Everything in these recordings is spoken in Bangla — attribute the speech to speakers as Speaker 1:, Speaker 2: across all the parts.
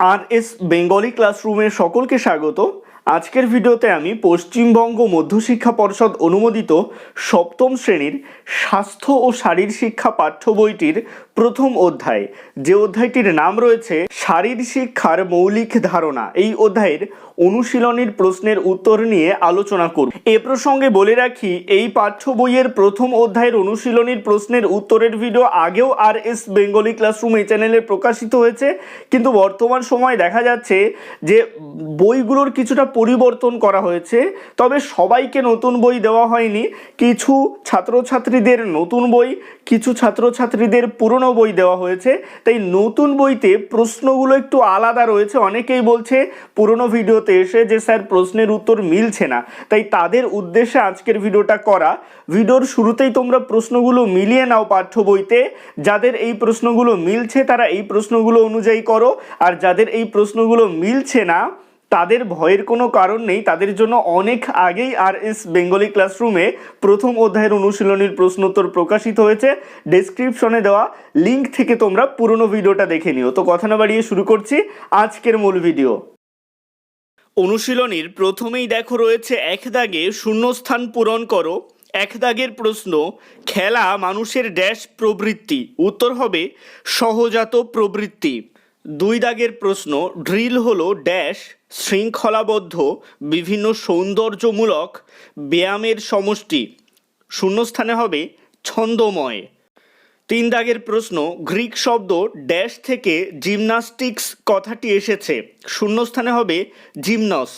Speaker 1: আর এস বেঙ্গলি ক্লাসরুমের সকলকে স্বাগত। আজকের ভিডিওতে আমি পশ্চিমবঙ্গ মধ্যশিক্ষা পর্ষদ অনুমোদিত সপ্তম শ্রেণির স্বাস্থ্য ও শারীর শিক্ষা পাঠ্য বইটির প্রথম অধ্যায়। যে অধ্যায়টির নাম রয়েছে শারীর শিক্ষার মৌলিক ধারণা। এই অধ্যায়ের অনুশীলনীর প্রশ্নের উত্তর নিয়ে আলোচনা করব। এ প্রসঙ্গে বলে রাখি, এই পাঠ্য বইয়ের প্রথম অধ্যায়ের অনুশীলনীর প্রশ্নের উত্তরের ভিডিও আগেও আর এস বেঙ্গলি ক্লাসরুম এই চ্যানেলে প্রকাশিত হয়েছে। কিন্তু বর্তমান সময় দেখা যাচ্ছে যে বইগুলোর কিছুটা পরিবর্তন করা হয়েছে। তবে সবাইকে নতুন বই দেওয়া হয়নি। কিছু ছাত্রছাত্রীদের নতুন বই, কিছু ছাত্রছাত্রীদের পুরনো বই দেওয়া হয়েছে। তাই নতুন বইতে প্রশ্নগুলো একটু আলাদা রয়েছে। অনেকেই বলছে, পুরনো ভিডিওতে এসে যে স্যার প্রশ্নের উত্তর মিলছে না। তাই তাদের উদ্দেশ্যে আজকের ভিডিওটা করা। ভিডিওর শুরুতেই তোমরা প্রশ্নগুলো মিলিয়ে নাও পাঠ্য বইতে। যাদের এই প্রশ্নগুলো মিলছে, তারা এই প্রশ্নগুলো অনুযায়ী করো। আর যাদের এই প্রশ্নগুলো মিলছে না তাদের ভয়ের কোনো কারণ নেই। তাদের জন্য অনেক আগেই আর এস বেঙ্গলি ক্লাসরুমে প্রথম অধ্যায়ের অনুশীলনীর প্রশ্নোত্তর প্রকাশিত হয়েছে। ডেসক্রিপশনে দেওয়া লিঙ্ক থেকে তোমরা পুরনো ভিডিওটা দেখে নিও। তো কথা না বাড়িয়ে শুরু করছি আজকের মূল ভিডিও অনুশীলনীর প্রথমেই দেখো রয়েছে, এক দাগে শূন্যস্থান পূরণ করো। এক দাগের প্রশ্ন, খেলা মানুষের ড্যাশ প্রবৃত্তি। উত্তর হবে, সহজাত প্রবৃত্তি। দুই দাগের প্রশ্ন ড্রিল হলো ড্যাশ শৃঙ্খলাবদ্ধ, বিভিন্ন সৌন্দর্যমূলক ব্যায়ামের সমষ্টি শূন্যস্থানে হবে ছন্দময়। তিন দাগের প্রশ্ন, গ্রিক শব্দ ড্যাশ থেকে জিমনাস্টিক্স কথাটি এসেছে, শূন্যস্থানে হবে জিমনস।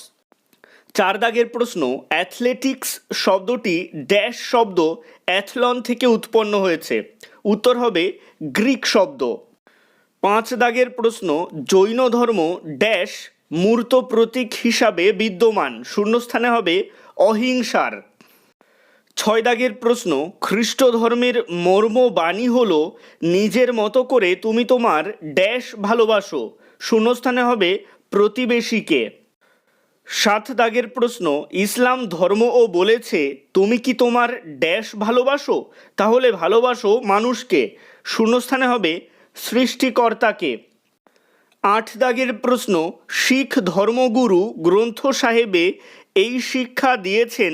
Speaker 1: চার দাগের প্রশ্ন, অ্যাথলেটিক্স শব্দটি ড্যাশ শব্দ অ্যাথলন থেকে উৎপন্ন হয়েছে, উত্তর হবে গ্রিক শব্দ। পাঁচ দাগের প্রশ্ন, জৈন ধর্ম ড্যাশ মূর্ত প্রতীক হিসাবে বিদ্যমান। শূন্যস্থানে হবে অহিংসার। ছয় দাগের প্রশ্ন খ্রিস্ট ধর্মের মর্ম বাণী হল, নিজের মতো করে তুমি তোমার ড্যাশ ভালোবাসো। শূন্যস্থানে হবে প্রতিবেশীকে। সাত দাগের প্রশ্ন, ইসলাম ধর্মও বলেছে, তুমি কি তোমার ড্যাশ ভালোবাসো? তাহলে ভালোবাসো মানুষকে। শূন্যস্থানে হবে সৃষ্টিকর্তাকে। আট দাগের প্রশ্ন, শিখ ধর্মগুরু গ্রন্থ সাহেবে এই শিক্ষা দিয়েছেন,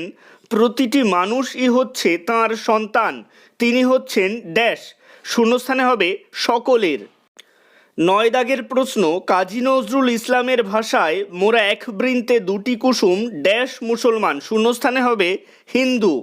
Speaker 1: প্রতিটি মানুষই হচ্ছে তাঁর সন্তান, তিনি হচ্ছেন ড্যাশ শূন্যস্থানে হবে সকলের। নয় দাগের প্রশ্ন, কাজী নজরুল ইসলামের ভাষায় মোরা এক বৃন্তে দুটি কুসুম ড্যাশ মুসলমান, শূন্যস্থানে হবে হিন্দু।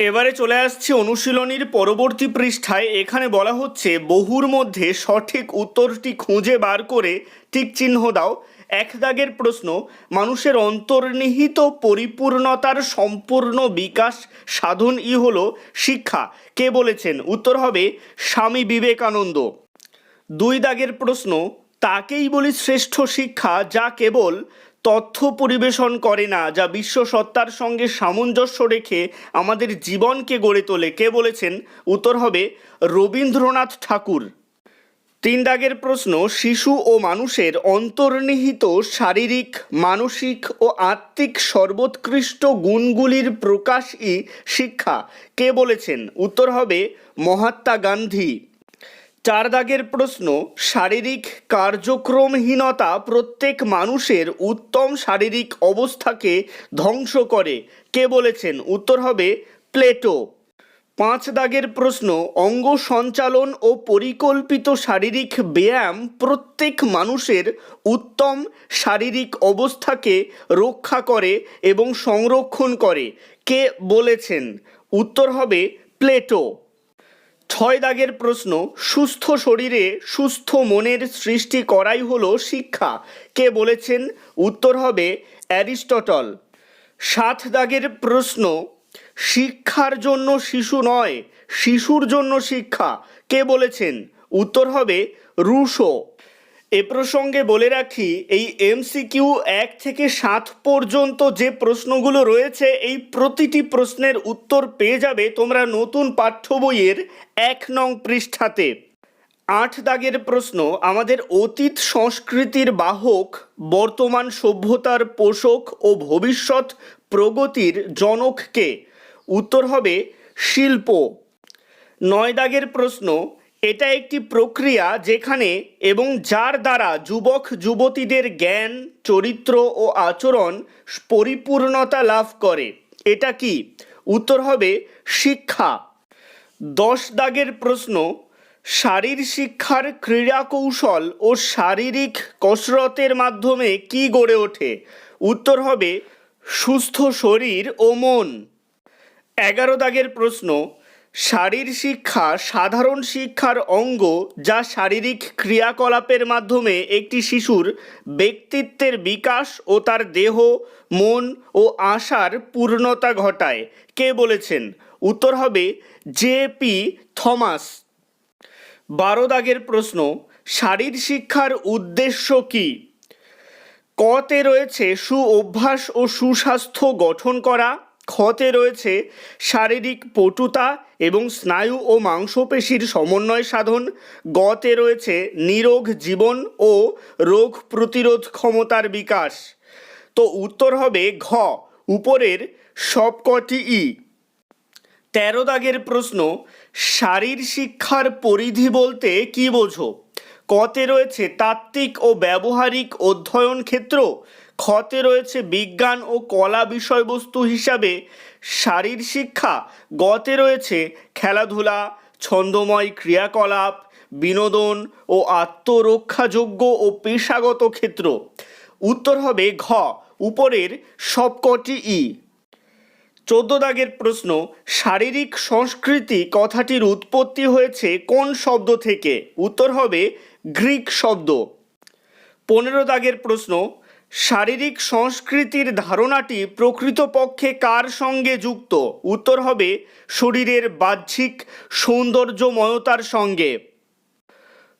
Speaker 1: এবারে চলে আসছে অনুশীলনীর পরবর্তী পৃষ্ঠায়। এখানে বলা হচ্ছে, বহুর মধ্যে সঠিক উত্তরটি খুঁজে বার করে টিক চিহ্ন দাও। এক দাগের প্রশ্ন, মানুষের অন্তর্নিহিত পরিপূর্ণতার সম্পূর্ণ বিকাশ সাধনই হল শিক্ষা। কে বলেছেন? উত্তর হবে স্বামী বিবেকানন্দ। দুই দাগের প্রশ্ন, তাকেই বলি শ্রেষ্ঠ শিক্ষা যা কেবল তথ্য পরিবেশন করে না, যা বিশ্ব সত্তার সঙ্গে সামঞ্জস্য রেখে আমাদের জীবনকে গড়ে তোলে। কে বলেছেন? উত্তর হবে রবীন্দ্রনাথ ঠাকুর। তিন দাগের প্রশ্ন, শিশু ও মানুষের অন্তর্নিহিত শারীরিক, মানসিক ও আত্মিক সর্বোৎকৃষ্ট গুণগুলির প্রকাশই শিক্ষা। কে বলেছেন? উত্তর হবে মহাত্মা গান্ধী। চার দাগের প্রশ্ন, শারীরিক কার্যক্রমহীনতা প্রত্যেক মানুষের উত্তম শারীরিক অবস্থাকে ধ্বংস করে। কে বলেছেন? উত্তর হবে প্লেটো। পাঁচ দাগের প্রশ্ন, অঙ্গ সঞ্চালন ও পরিকল্পিত শারীরিক ব্যায়াম প্রত্যেক মানুষের উত্তম শারীরিক অবস্থাকে রক্ষা করে এবং সংরক্ষণ করে। কে বলেছেন? উত্তর হবে প্লেটো। ছয় দাগের প্রশ্ন, সুস্থ শরীরে সুস্থ মনের সৃষ্টি করাই হলো শিক্ষা। কে বলেছেন? উত্তর হবে অ্যারিস্টটল। সাত দাগের প্রশ্ন, শিক্ষার জন্য শিশু নয়, শিশুর জন্য শিক্ষা। কে বলেছেন? উত্তর হবে রুশো। এ প্রসঙ্গে বলে রাখি, এই এমসিকিউ এক থেকে সাত পর্যন্ত যে প্রশ্নগুলো রয়েছে, এই প্রতিটি প্রশ্নের উত্তর পেয়ে যাবে তোমরা নতুন পাঠ্য বইয়ের এক নং পৃষ্ঠাতে। আট দাগের প্রশ্ন, আমাদের অতীত সংস্কৃতির বাহক, বর্তমান সভ্যতার পোষক ও ভবিষ্যৎ প্রগতির জনককে উত্তর হবে শিল্প। নয় দাগের প্রশ্ন এটা একটি প্রক্রিয়া যেখানে এবং যার দ্বারা যুবক, যুবতীদের জ্ঞান, চরিত্র ও আচরণ পরিপূর্ণতা লাভ করে। এটা কি? উত্তর হবে, শিক্ষা। দশ দাগের প্রশ্ন, শারীর শিক্ষার ক্রীড়া কৌশল ও শারীরিক কসরতের মাধ্যমে কি গড়ে ওঠে? উত্তর হবে, সুস্থ শরীর ও মন। এগারো দাগের প্রশ্ন শারীর শিক্ষা সাধারণ শিক্ষার অঙ্গ যা শারীরিক ক্রিয়াকলাপের মাধ্যমে একটি শিশুর ব্যক্তিত্বের বিকাশ ও তার দেহ, মন ও আশার পূর্ণতা ঘটায়। কে বলেছেন? উত্তর হবে জে পি থমাস। বারো দাগের প্রশ্ন, শারীর শিক্ষার উদ্দেশ্য কী? কতে রয়েছে সু অভ্যাস ও সুস্বাস্থ্য গঠন করা। খতে রয়েছে শারীরিক পটুতা এবং স্নায়ু ও মাংসপেশির সমন্বয় সাধন। গতে রয়েছে নিরোগ জীবন ও রোগ প্রতিরোধ ক্ষমতার বিকাশ। তো উত্তর হবে ঘ, উপরের সবকটি ই। তেরো দাগের প্রশ্ন, শারীর শিক্ষার পরিধি বলতে কি বোঝো? কতে রয়েছে তাত্ত্বিক ও ব্যবহারিক অধ্যয়ন ক্ষেত্র খতে রয়েছে বিজ্ঞান ও কলা বিষয়বস্তু হিসাবে। শারীর শিক্ষা, গতে রয়েছে খেলাধুলা, ছন্দময় ক্রিয়াকলাপ, বিনোদন ও আত্মরক্ষাযোগ্য ও পেশাগত ক্ষেত্র। উত্তর হবে ঘ, উপরের সবকটি ই। চোদ্দ দাগের প্রশ্ন, শারীরিক সংস্কৃতি কথাটির উৎপত্তি হয়েছে কোন শব্দ থেকে? উত্তর হবে গ্রিক শব্দ। পনেরো দাগের প্রশ্ন শারীরিক সংস্কৃতির ধারণাটি প্রকৃতপক্ষে কার সঙ্গে যুক্ত? উত্তর হবে, শরীরের বাহ্যিক সৌন্দর্যময়তার সঙ্গে।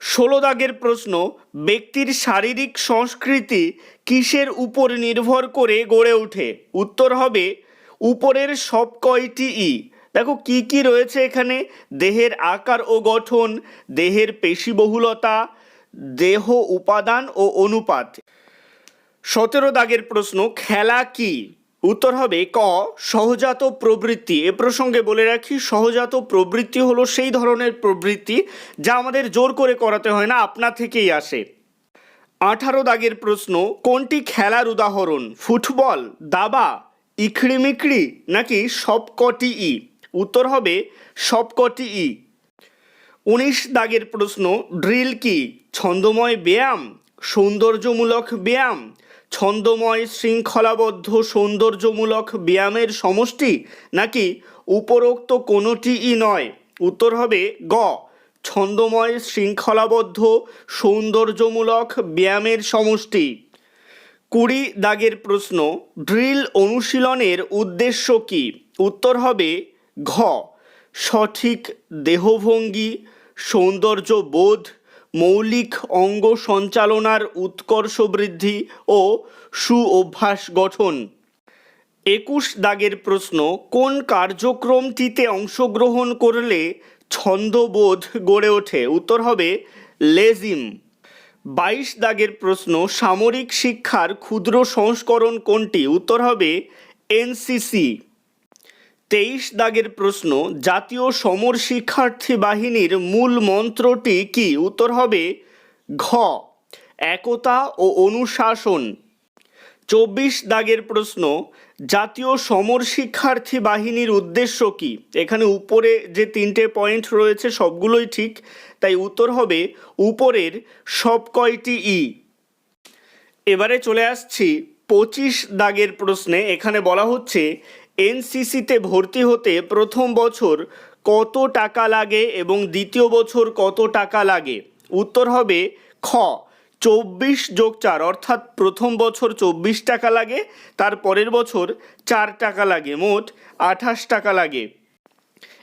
Speaker 1: ষোলো দাগের প্রশ্ন, ব্যক্তির শারীরিক সংস্কৃতি কিসের উপর নির্ভর করে গড়ে ওঠে? উত্তর হবে, উপরের সব কয়টি ই? দেখো, কি কি রয়েছে এখানে? দেহের আকার ও গঠন, দেহের পেশিবহুলতা, দেহ উপাদান ও অনুপাত। সতেরো দাগের প্রশ্ন, খেলা কি? উত্তর হবে ক, সহজাত প্রবৃত্তি। এ প্রসঙ্গে বলে রাখি, সহজাত প্রবৃত্তি হলো সেই ধরনের প্রবৃত্তি যা আমাদের জোর করে করাতে হয় না, আপনা থেকেই আসে। আঠারো দাগের প্রশ্ন, কোনটি খেলার উদাহরণ? ফুটবল, দাবা ইখড়িমিকড়ি নাকি সবকটি ই? উত্তর হবে সবকটি ই। উনিশ দাগের প্রশ্ন, ড্রিল কি? ছন্দময় ব্যায়াম, সৌন্দর্যমূলক ব্যায়াম ছন্দময়, শৃঙ্খলাবদ্ধ, সৌন্দর্যমূলক ব্যায়ামের সমষ্টি নাকি উপরোক্ত কোনোটিই নয়? উত্তর হবে গ। ছন্দময়, শৃঙ্খলাবদ্ধ, সৌন্দর্যমূলক ব্যায়ামের সমষ্টি। কুড়ি দাগের প্রশ্ন, ড্রিল অনুশীলনের উদ্দেশ্য কি? উত্তর হবে ঘ। সঠিক দেহভঙ্গি সৌন্দর্য বোধ মৌলিক অঙ্গ সঞ্চালনার উৎকর্ষ বৃদ্ধি ও সু অভ্যাস গঠন। একুশ দাগের প্রশ্ন, কোন কার্যক্রমটিতে অংশগ্রহণ করলে ছন্দবোধ গড়ে ওঠে? উত্তর হবে, লেজিম। বাইশ দাগের প্রশ্ন, সামরিক শিক্ষার ক্ষুদ্র সংস্করণ কোনটি? উত্তর হবে, এনসিসি। তেইশ দাগের প্রশ্ন, জাতীয় সমর শিক্ষার্থী বাহিনীর মূল মন্ত্রটি কি? উত্তর হবে ঘ, একতা ও অনুশাসন। চব্বিশ দাগের প্রশ্ন, জাতীয় সমর শিক্ষার্থী বাহিনীর উদ্দেশ্য কি? এখানে উপরে যে তিনটে পয়েন্ট রয়েছে, সবগুলোই ঠিক। তাই উত্তর হবে উপরের সব কয়টি ই। এবারে চলে আসছি পঁচিশ দাগের প্রশ্নে। এখানে বলা হচ্ছে এনসিসিতে ভর্তি হতে প্রথম বছর কত টাকা লাগে এবং দ্বিতীয় বছর কত টাকা লাগে? উত্তর হবে খ, চব্বিশ যোগ চার, অর্থাৎ প্রথম বছর চব্বিশ টাকা লাগে তার পরের বছর চার টাকা লাগে, মোট আঠাশ টাকা লাগে।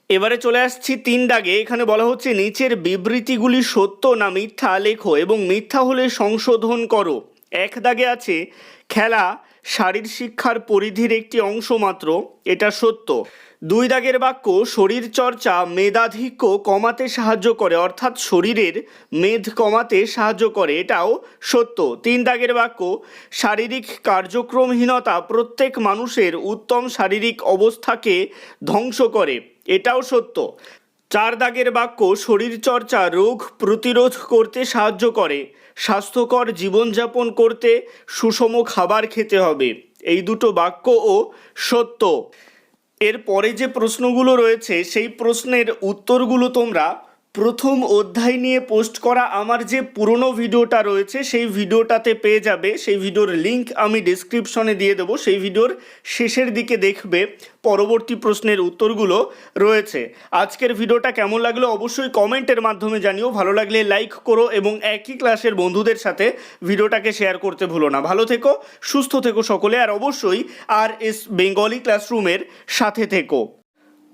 Speaker 1: এবারে চলে আসছি তিন দাগে, এখানে বলা হচ্ছে নিচের বিবৃতিগুলি সত্য না মিথ্যা লেখো এবং মিথ্যা হলে সংশোধন করো। এক দাগে আছে, খেলা শারীর শিক্ষার পরিধির একটি অংশ মাত্র, এটা সত্য। দুই দাগের বাক্য, শরীর চর্চা মেধাধিক্য কমাতে সাহায্য করে, অর্থাৎ শরীরের মেধ কমাতে সাহায্য করে, এটাও সত্য। তিন দাগের বাক্য, শারীরিক কার্যক্রমহীনতা প্রত্যেক মানুষের উত্তম শারীরিক অবস্থাকে ধ্বংস করে, এটাও সত্য। চার দাগের বাক্য শরীরচর্চা রোগ প্রতিরোধ করতে সাহায্য করে। স্বাস্থ্যকর জীবনযাপন করতে সুষম খাবার খেতে হবে। এই দুটো বাক্য ও সত্য। এর পরে যে প্রশ্নগুলো রয়েছে, সেই প্রশ্নের উত্তরগুলো তোমরা প্রথম অধ্যায় নিয়ে পোস্ট করা আমার যে পুরনো ভিডিওটা রয়েছে, সেই ভিডিওটাতে পেয়ে যাবে। সেই ভিডিওর লিংক আমি ডিসক্রিপশনে দিয়ে দেবো। সেই ভিডিওর শেষের দিকে দেখবে পরবর্তী প্রশ্নের উত্তরগুলো রয়েছে। আজকের ভিডিওটা কেমন লাগল অবশ্যই কমেন্টের মাধ্যমে জানিও। ভালো লাগলে লাইক করো এবং একই ক্লাসের বন্ধুদের সাথে ভিডিওটাকে শেয়ার করতে ভুলো না। ভালো থেকো, সুস্থ থেকো সকলে, আর অবশ্যই আর এস বেঙ্গলি ক্লাসরুমের সাথে থেকো।